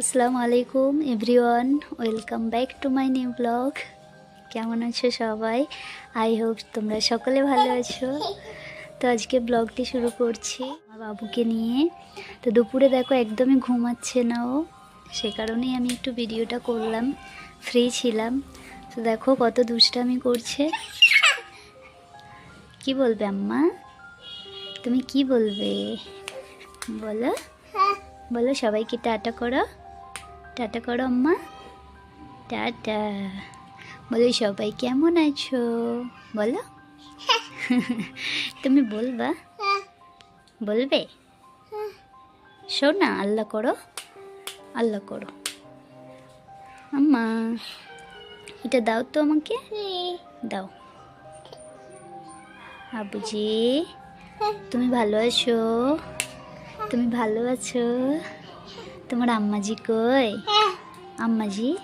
আসসালামু আলাইকুম everyone welcome back to my new blog. কেমন আছো সবাই? আই হোপ তোমরা সকলে ভালো আছো। তো আজকে ব্লগটি শুরু করছি আমার বাবুকে নিয়ে। তো দুপুরে দেখো একদমই ঘুমাচ্ছে না ও। সে কারণেই আমি একটু ভিডিওটা করলাম ফ্রি ছিলাম। তো দেখো কত দুষ্টামি করছে। কি বলবে আম্মা? তুমি কি বলবে? বলো। বলো সবাইকে টাটা করো। টাটা করো, আম্মা। টাটা। বলো, সবাই কেমন আছো? বলো। তুমি বলবা? বলবে? শো না, আল্লাহ করো। আল্লাহ করো। আম্মা, এটা দাও তো আমাকে। দাও। আবুজি, তুমি ভালো আছো? তুমি ভালো আছো? তোমার আম্মাজি কই? আম্মাজি?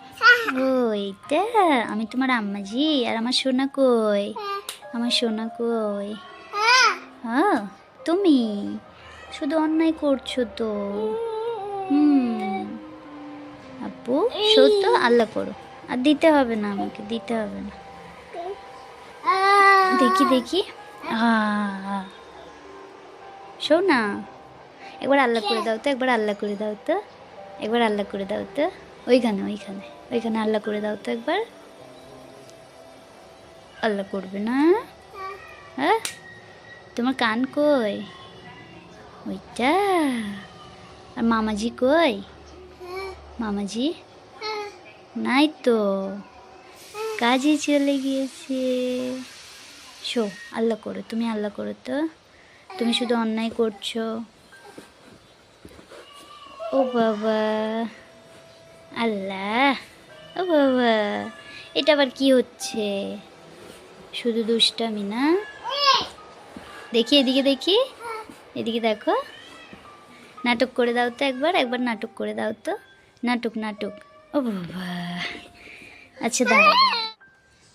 ওই তা? আমি তোমার আম্মাজি আর আমার সোনা কই? আমার সোনা কই? হ্যাঁ। তুমি? শুধু অন্যায় করছ তো। হুম। আপু সত্য আল্লাহ করো আর দিতে হবে না আমাকে দিতে হবে না। দেখি দেখি। শোন না একবার আল্লাহ করে দাও তো একবার আল্লাহ করে দাও তো। একবার আল্লাহ করে দাও তো। ওইখানে ওইখানে। ওইখানে আল্লাহ করে দাও তো একবার। আল্লাহ করবে না? হ্যাঁ? তোমার কান কই? ওইটা? আর মামাজি কই? মামাজি? নাই তো। কাজে চলে গিয়েছে। শো, আল্লাহ করো, তুমি আল্লাহ করো তো। তুমি শুধু অন্যায় করছ। ও বাবা। আল্লাহ। ও বাবা, এটা আবার কি হচ্ছে? শুধু দুষ্টামি না? দেখি, এদিকে দেখি। এদিকে দেখো। নাটক করে দাও তো একবার একবার নাটক করে দাও তো। নাটক নাটক। ও বাবা। আচ্ছা দাঁড়া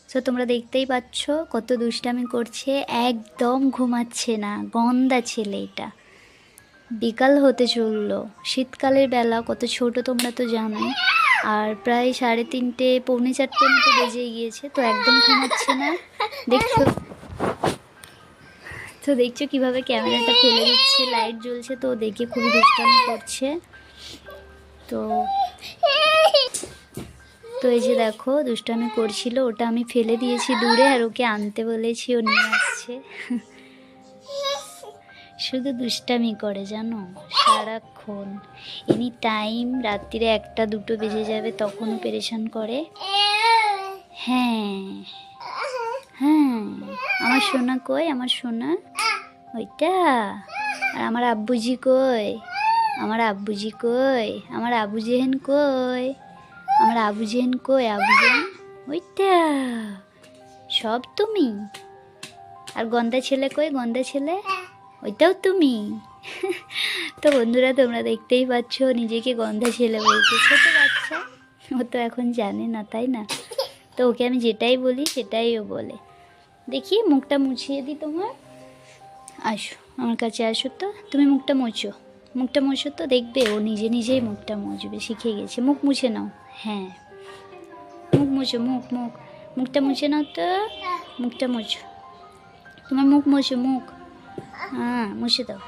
তো তোমরা দেখতেই পাচ্ছ কত দুষ্টামি করছে। একদম ঘুমাচ্ছে না গন্দা ছেলে এটা। বিকাল হতে চলল। শীতকালের বেলা কত ছোট তোমরা তো জানো আর প্রায় সাড়ে তিনটে, পৌনে চারটে মতো বেজে গিয়েছে, তো একদম ঘুমাচ্ছে না। দেখছ? তো দেখছ কীভাবে ক্যামেরাটা ফেলে দিচ্ছে, লাইট জ্বলছে, তো দেখে খুবই দুষ্টামি করছে। তো তো এই যে দেখো, দুষ্টামি করছিল, ওটা আমি ফেলে দিয়েছি দূরে, আর ওকে আনতে বলেছি, ও নিয়ে আসছে। শুধু দুষ্টামি করে জানো? সারাক্ষণ। এনি টাইম রাত্রিরে একটা, দুটো বেজে যাবে, তখনও পেরেশান করে। হ্যাঁ। হ্যাঁ। আমার সোনা কই? আমার সোনা ওইটা। আর আমার আব্বুজি কই? আমার আব্বুজি কই? আমার আবু জেহেন কই? আমার আবু জেহেন কই? আবু জেহেন? ওইটা। সব তুমি। আর গন্দা ছেলে কই? গন্দা ছেলে? ওইটাও তুমি? তো বন্ধুরা, তোমরা দেখতেই পাচ্ছ, নিজেকে গন্ধা ছেলে বলছে। ছোটো বাচ্চা। ও তো এখন জানে না, তাই না? তো ওকে আমি যেটাই বলি, সেটাই ও বলে। দেখি, মুখটা মুছিয়ে দিই তোমার। আসো, আমার কাছে আসো তো। তুমি মুখটা মুছো। মুখটা মুছো তো দেখবে, ও নিজে নিজেই মুখটা মুছবে, শিখে গেছে। মুখ মুছে নাও। হ্যাঁ। মুখ মুছো, মুখ মুখ। মুখটা মুছে নাও তো। মুখটা মুছো। তোমার মুখ মুছো, মুখ। হ্যাঁ মুছে দাও।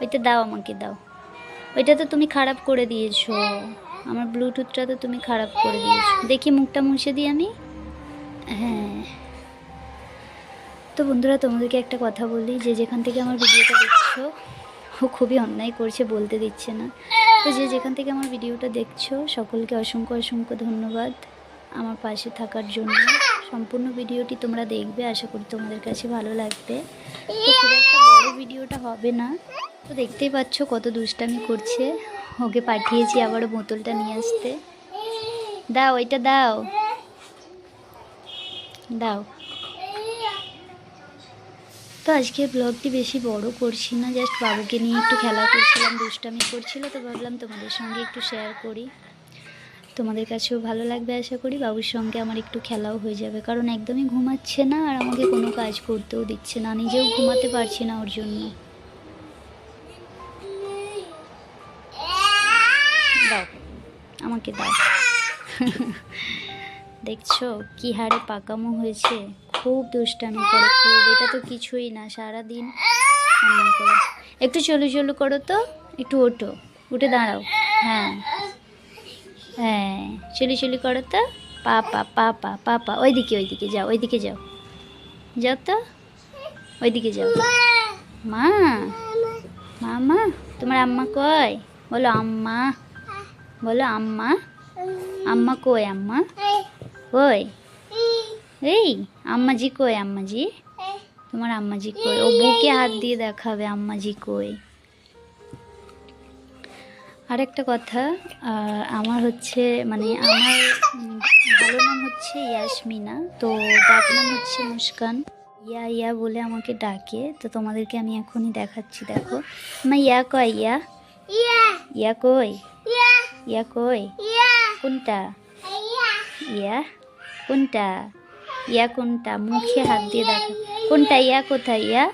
ওইটা দাও আমাকে, দাও। ওইটা তো তুমি খারাপ করে দিয়েছ। আমার ব্লুটুথটা তো তুমি খারাপ করে দিয়েছ। দেখি মুখটা মুছে দিই আমি। হ্যাঁ। তো বন্ধুরা, তোমাদেরকে একটা কথা বলি, যে যেখান থেকে আমার ভিডিওটা দেখছ, ও খুবই অন্যায় করছে, বলতে দিচ্ছে না। তো যে যেখান থেকে আমার ভিডিওটা দেখছ, সকলকে অসংখ্য অসংখ্য ধন্যবাদ আমার পাশে থাকার জন্য। সম্পূর্ণ ভিডিওটি তোমরা দেখবে আশা করি তোমাদের কাছে ভালো লাগবে। তো খুব একটা বড় ভিডিওটা হবে না। তো দেখতেই পাচ্ছ কত দুষ্টামি করছে। ওকে পাঠিয়েছি আবারও বোতলটা নিয়ে আসতে। দাও এটা দাও। দাও। তো আজকে ব্লগটি বেশি বড় করছি না জাস্ট বাবুকে নিয়ে একটু খেলা করছিলাম দুষ্টামি করছিল তো ভাবলাম তোমাদের সঙ্গে একটু শেয়ার করি। তোমাদের কাছেও ভালো লাগবে আশা করি। বাবুর সঙ্গে আমার একটু খেলাও হয়ে যাবে। কারণ একদমই ঘুমাচ্ছে না আর আমাকে কোনো কাজ করতেও দিচ্ছে না। নিজেও ঘুমাতে পারছি না ওর জন্য। দাও, আমাকে দাও। দেখছ কি হারে পাকামো হয়েছে? খুব দুষ্টামি করে, খুব। এটা তো কিছুই না, সারাদিন একটু চলু চলু করো তো, একটু ওঠো। উঠে দাঁড়াও। হ্যাঁ। হ্যাঁ চলি চলি করো তো। পাপা পাপা পাপা ওইদিকে ওইদিকে যাও ওইদিকে যাও। যাও তো। ওইদিকে যাও। মা। মামা তোমার আম্মা কই? বলো আম্মা। বলো আম্মা। আম্মা কই আম্মা? কই? এই আম্মাজি কই আম্মাজি? তোমার আম্মাজি কই? ও বুকে হাত দিয়ে দেখাবে আম্মাজি কই? আরেকটা কথা আমার হচ্ছে মানে আমার ভালো নাম হচ্ছে ইয়াসমিনা তো ডাক নাম হচ্ছে মুস্কান। ইয়া ইয়া বলে আমাকে ডাকে তো তোমাদেরকে আমি এখনই দেখাচ্ছি দেখো। মা ইয়া কয় ইয়া? ইয়া। কই? ইয়া। কই? কোনটা? ইয়া। কোনটা? ইয়া কোনটা? মুখে হাত দিয়ে দেখো। কোনটা? ইয়া কোথায়? ইয়া?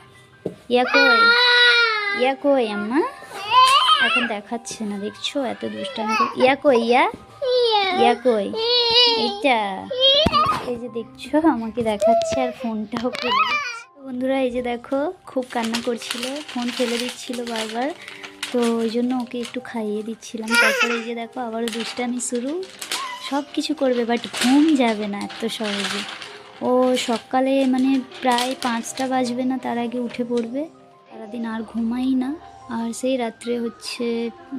ইয়া কই? ইয়া কই আম্মা? এখন দেখাচ্ছে না, দেখছ? এত দুষ্টামি ইয়া কই, ইয়া? ইয়া কই? এইটা? এই যে দেখছ, আমাকে দেখাচ্ছে আর ফোনটাও। তো বন্ধুরা, এই যে দেখো, খুব কান্না করছিল, ফোন ফেলে দিচ্ছিল বারবার। তো ওই জন্য ওকে একটু খাইয়ে দিচ্ছিলাম। তারপরে এই যে দেখো, আবারও দুষ্টামি শুরু। সব কিছু করবে বাট ঘুম যাবে না এত সহজে। ও সকালে মানে প্রায় পাঁচটা বাজবে না, তার আগে উঠে পড়বে। সারাদিন আর ঘুমাই না। আর সেই রাত্রে হচ্ছে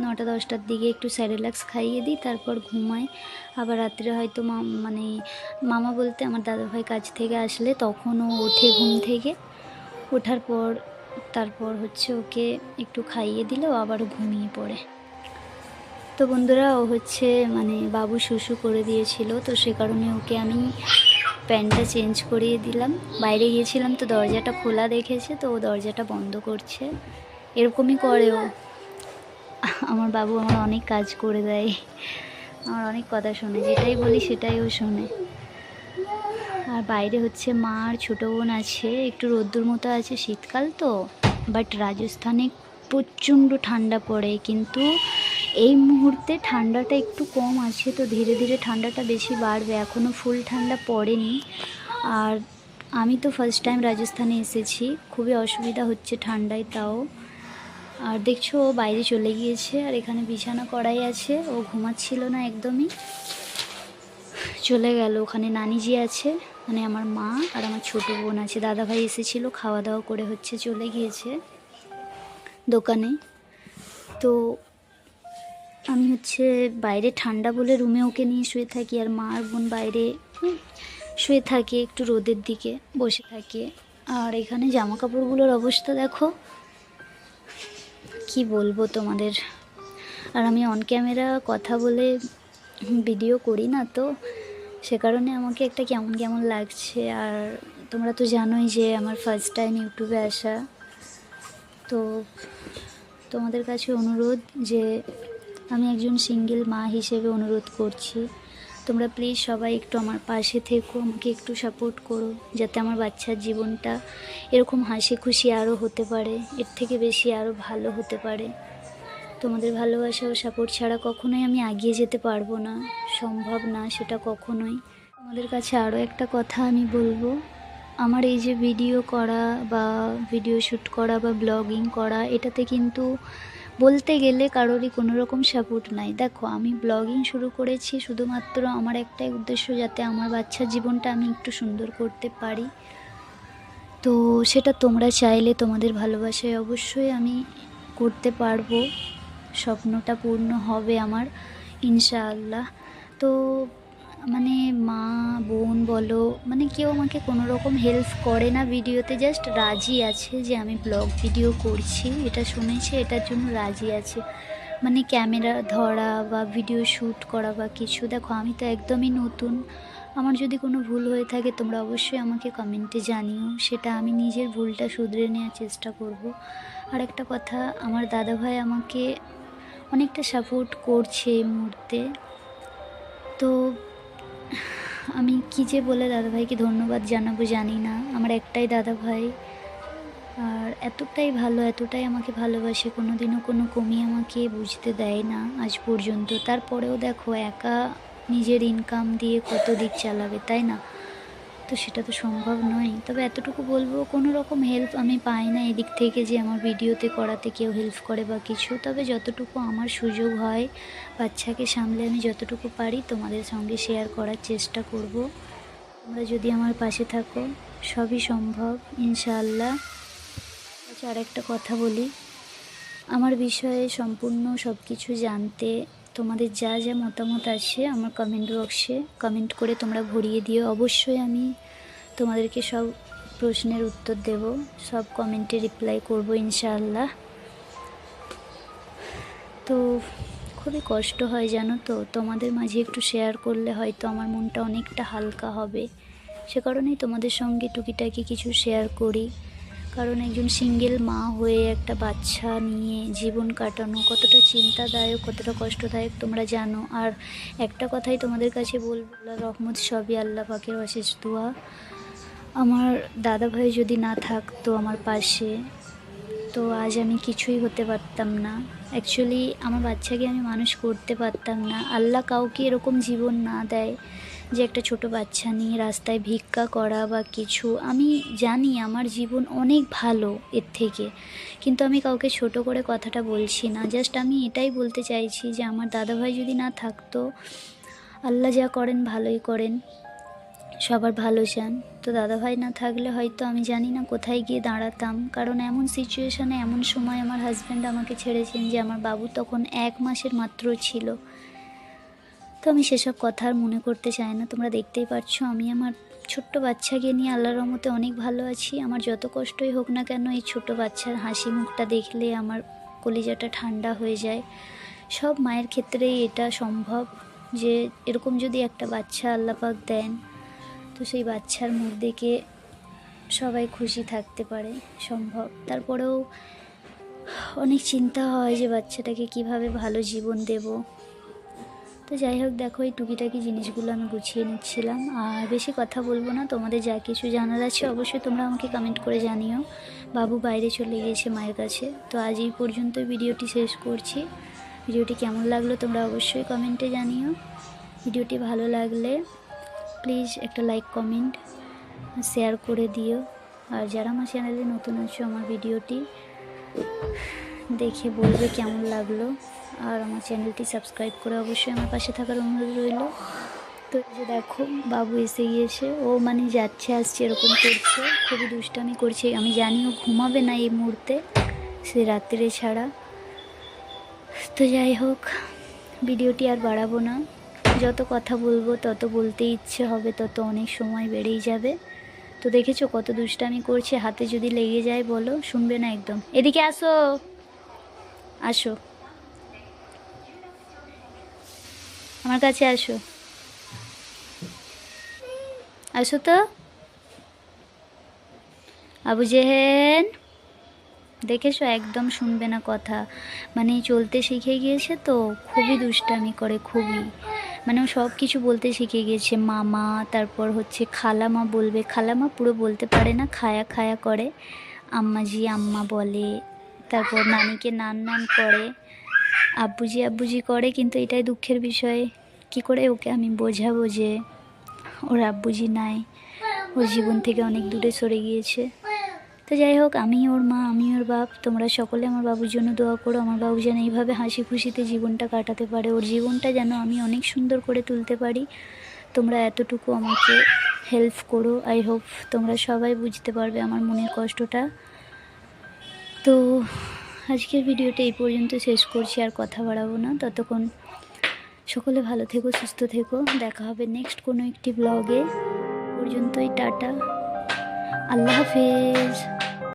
নটা দশটার দিকে একটু স্যারেলাক্স খাইয়ে দিই, তারপর ঘুমাই। আবার রাত্রে হয়তো মা মানে মামা বলতে আমার দাদাভাই কাজ থেকে আসলে তখন ও ওঠে ঘুম থেকে। ওঠার পর তারপর হচ্ছে ওকে একটু খাইয়ে দিলে ও আবারও ঘুমিয়ে পড়ে। তো বন্ধুরা, ও হচ্ছে মানে বাবু শুশু করে দিয়েছিল, তো সে কারণে ওকে আমি প্যান্টটা চেঞ্জ করিয়ে দিলাম। বাইরে গিয়েছিলাম তো দরজাটা খোলা দেখেছে, তো ও দরজাটা বন্ধ করছে। এরকমই করে ও আমার বাবু আমার অনেক কাজ করে দেয়। আমার অনেক কথা শোনে, যেটাই বলি সেটাই ও শোনে। আর বাইরে হচ্ছে মা আর ছোটো বোন আছে, একটু রোদ্দুর মতো আছে, শীতকাল তো বাট রাজস্থানে প্রচণ্ড ঠান্ডা পড়ে, কিন্তু এই মুহূর্তে ঠান্ডাটা একটু কম আছে, তো ধীরে ধীরে ঠান্ডাটা বেশি বাড়বে। এখনও ফুল ঠান্ডা পড়েনি। আর আমি তো ফার্স্ট টাইম রাজস্থানে এসেছি, খুবই অসুবিধা হচ্ছে ঠান্ডায় তাও। আর দেখছ, ও বাইরে চলে গিয়েছে আর এখানে বিছানা করাই আছে। ও ঘুমাচ্ছিল না একদমই। চলে গেল, ওখানে নানিজি আছে মানে আমার মা আর আমার ছোটো বোন আছে। দাদাভাই এসেছিল খাওয়া দাওয়া করে হচ্ছে চলে গিয়েছে দোকানে। তো আমি হচ্ছে বাইরে ঠান্ডা বলে রুমে ওকে নিয়ে শুয়ে থাকি আর মা আর বোন বাইরে শুয়ে থাকে একটু রোদের দিকে, বসে থাকে। আর এখানে জামা কাপড়গুলোর অবস্থা দেখো কি বলব তোমাদের? আর আমি অন ক্যামেরা কথা বলে ভিডিও করি না তো, সে কারণে আমাকে একটা কেমন কেমন লাগছে। আর তোমরা তো জানোই যে আমার ফার্স্ট টাইম ইউটিউবে আসা। তো তোমাদের কাছে অনুরোধ যে আমি একজন সিঙ্গেল মা হিসেবে অনুরোধ করছি। তোমরা প্লিজ সবাই একটু আমার পাশে থেকো, আমাকে একটু সাপোর্ট করো, যাতে আমার বাচ্চার জীবনটা এরকম হাসি খুশি আরও হতে পারে, এর থেকে বেশি আরও ভালো হতে পারে। তোমাদের ভালোবাসা ও সাপোর্ট ছাড়া কখনোই আমি এগিয়ে যেতে পারব না, সম্ভব না সেটা কখনোই। তোমাদের কাছে আরও একটা কথা আমি বলব, আমার এই যে ভিডিও করা বা ভিডিও শ্যুট করা বা ব্লগিং করা, এটাতে কিন্তু বলতে গেলে কারোরই কোনো রকম সাপোর্ট নাই। দেখো, আমি ব্লগিং শুরু করেছি শুধুমাত্র আমার একটাই উদ্দেশ্য যাতে আমার বাচ্চার জীবনটা আমি একটু সুন্দর করতে পারি। তো সেটা তোমরা চাইলে তোমাদের ভালোবাসায় অবশ্যই আমি করতে পারব। স্বপ্নটা পূর্ণ হবে আমার, ইনশাআল্লাহ। তো মানে মা, বোন বলো মানে কেউ আমাকে কোনো রকম হেল্প করে না ভিডিওতে জাস্ট রাজি আছে যে আমি ব্লগ ভিডিও করছি, এটা শুনেছে, এটার জন্য রাজি আছে। মানে ক্যামেরা ধরা বা ভিডিও শ্যুট করা বা কিছু, দেখো আমি তো একদমই নতুন। আমার যদি কোনো ভুল হয়ে থাকে, তোমরা অবশ্যই আমাকে কমেন্টে জানিও, সেটা আমি নিজের ভুলটা শুধরে নেওয়ার চেষ্টা করব। আর একটা কথা, আমার দাদাভাই আমাকে অনেকটা সাপোর্ট করছে এই মুহূর্তে। তো আমি কী যে বলে দাদাভাইকে ধন্যবাদ জানাব জানি না। আমার একটাই দাদাভাই। আর এতটাই ভালো, এতটাই আমাকে ভালোবাসে কোনো দিনও কোনো কমি আমাকে বুঝতে দেয় না আজ পর্যন্ত। তারপরেও দেখো, একা নিজের ইনকাম দিয়ে কত দিক চালাবে, তাই না? তো সেটা তো সম্ভব নয়। তবে এতটুকু বলব, কোনো রকম হেল্প আমি পাই না এদিক থেকে যে আমার ভিডিওতে করাতে কেউ হেল্প করে বা কিছু। তবে যতটুকু আমার সুযোগ হয় বাচ্চাকে সামলে আমি যতটুকু পারি তোমাদের সঙ্গে শেয়ার করার চেষ্টা করব। তোমরা যদি আমার পাশে থাকো, সবই সম্ভব, ইনশাআল্লাহ। আচ্ছা আর একটা কথা বলি। আমার বিষয়ে সম্পূর্ণ সব কিছু জানতে তোমাদের যা যা মতামত আছে আমার কমেন্ট বক্সে কমেন্ট করে তোমরা ভরিয়ে দিও। অবশ্যই আমি তোমাদেরকে সব প্রশ্নের উত্তর দেব, সব কমেন্টে রিপ্লাই করব ইনশাআল্লাহ। তো খুবই কষ্ট হয় জানো তো, তোমাদের মাঝে একটু শেয়ার করলে হয়তো আমার মনটা অনেকটা হালকা হবে। সে কারণেই তোমাদের সঙ্গে টুকিটাকি কিছু শেয়ার করি। কারণ একজন সিঙ্গেল মা হয়ে একটা বাচ্চা নিয়ে জীবন কাটানো কতটা চিন্তাদায়ক, কতটা কষ্টদায়ক তোমরা জানো। আর একটা কথাই তোমাদের কাছে বলব রহমত সবই আল্লাহ পাকের অশেষ দোয়া। আমার দাদা ভাই যদি না থাকতো আমার পাশে, তো আজ আমি কিছুই হতে পারতাম না। অ্যাকচুয়ালি আমার বাচ্চাকে আমি মানুষ করতে পারতাম না। আল্লাহ কাউকে এরকম জীবন না দেয় যে একটা ছোট বাচ্চা নিয়ে রাস্তায় ভিক্ষা করা বা কিছু, আমি জানি আমার জীবন অনেক ভালো এর থেকে। কিন্তু আমি কাউকে ছোট করে কথাটা বলছি না। জাস্ট আমি এটাই বলতে চাইছি যে আমার দাদাভাই যদি না থাকতো, আল্লাহ যা করেন ভালোই করেন, সবার ভালো চান। তো দাদাভাই না থাকলে হয়তো আমি জানি না কোথায় গিয়ে দাঁড়াতাম। কারণ এমন সিচুয়েশানে এমন সময় আমার হাজব্যান্ড আমাকে ছেড়েছেন যে আমার বাবু তখন এক মাসের মাত্র ছিল। তো আমি সেসব কথা আর মনে করতে চাই না। তোমরা দেখতেই পাচ্ছ আমি আমার ছোট্ট বাচ্চাকে নিয়ে আল্লাহর রহমতে অনেক ভালো আছি। আমার যত কষ্টই হোক না কেন, এই ছোট বাচ্চার হাসি মুখটা দেখলে আমার কলিজাটা ঠান্ডা হয়ে যায়। সব মায়ের ক্ষেত্রেই এটা সম্ভব যে এরকম যদি একটা বাচ্চা আল্লাপাক দেন, তো সেই বাচ্চার মুখ দেখে সবাই খুশি থাকতে পারে, সম্ভব। তারপরেও অনেক চিন্তা হয় যে বাচ্চাটাকে কীভাবে ভালো জীবন দেব। তো যাই হোক, দেখো এই টুকিটাকি জিনিসগুলো আমি গুছিয়ে নিচ্ছিলাম। আর বেশি কথা বলব না, তোমাদের যা কিছু জানার আছে অবশ্যই তোমরা আমাকে কমেন্ট করে জানিও। বাবু বাইরে চলে গিয়েছে মায়ের কাছে। তো আজ এই পর্যন্ত ভিডিওটি শেষ করছি। ভিডিওটি কেমন লাগল তোমরা অবশ্যই কমেন্টে জানিও। ভিডিওটি ভালো লাগলে প্লিজ একটা লাইক কমেন্ট শেয়ার করে দিও। আর যারা আমার চ্যানেলে নতুন আছো, আমার ভিডিওটি দেখে বলবে কেমন লাগল। আর আমার চ্যানেলটি সাবস্ক্রাইব করে অবশ্যই আমার পাশে থাকার অনুরোধ রইল। তো যে দেখো, বাবু এসে গিয়েছে। ও মানে যাচ্ছে, আসছে, এরকম করছে। খুবই দুষ্টামি করছে। আমি জানি ও ঘুমাবে না এই মুহূর্তে, সে রাত্রে ছাড়া। তো যাই হোক, ভিডিওটি আর বাড়াবো না। যত কথা বলব, তত বলতে ইচ্ছে হবে, তত অনেক সময় বেড়েই যাবে। তো দেখেছ কত দুষ্টামি করছে, হাতে যদি লেগে যায় বলো, শুনবে না একদম। এদিকে আসো। আসো। আমার কাছে আসো। আসো তো। আবু জেহেন দেখেছ? একদম শুনবে না কথা। মানে চলতে শিখে গিয়েছে তো, খুবই দুষ্টামি করে, খুবই। মানে ও সব কিছু বলতে শিখে গিয়েছে। মামা, তারপর হচ্ছে খালামা বলবে। খালামা পুরো বলতে পারে না, খায়া খায়া করে। আম্মাজি আম্মা বলে। তারপর নানিকে নান নান করে, আব্বুজি আব্বুজি করে, কিন্তু এটাই দুঃখের বিষয়। কি করে ওকে আমি বোঝাবো যে ওর আব্বুজি নাই, ওর জীবন থেকে অনেক দূরে সরে গিয়েছে। তো যাই হোক, আমি ওর মা, আমি ওর বাপ, তোমরা সকলে আমার বাবুর জন্য দোয়া করো। আমার বাবু যেন এইভাবে হাসি খুশিতে জীবনটা কাটাতে পারে। ওর জীবনটা যেন আমি অনেক সুন্দর করে তুলতে পারি। তোমরা এতটুকু আমাকে হেল্প করো। আই হোপ তোমরা সবাই বুঝতে পারবে আমার মনের কষ্টটা। তো আজকের ভিডিওটা এই পর্যন্ত শেষ করছি, আর কথা বাড়াবো না। ততক্ষণ সকলে ভালো থেকো, সুস্থ থেকো। দেখা হবে নেক্সট কোনো একটি ব্লগে পর্যন্তই, টাটা। আল্লাহ হাফেজ।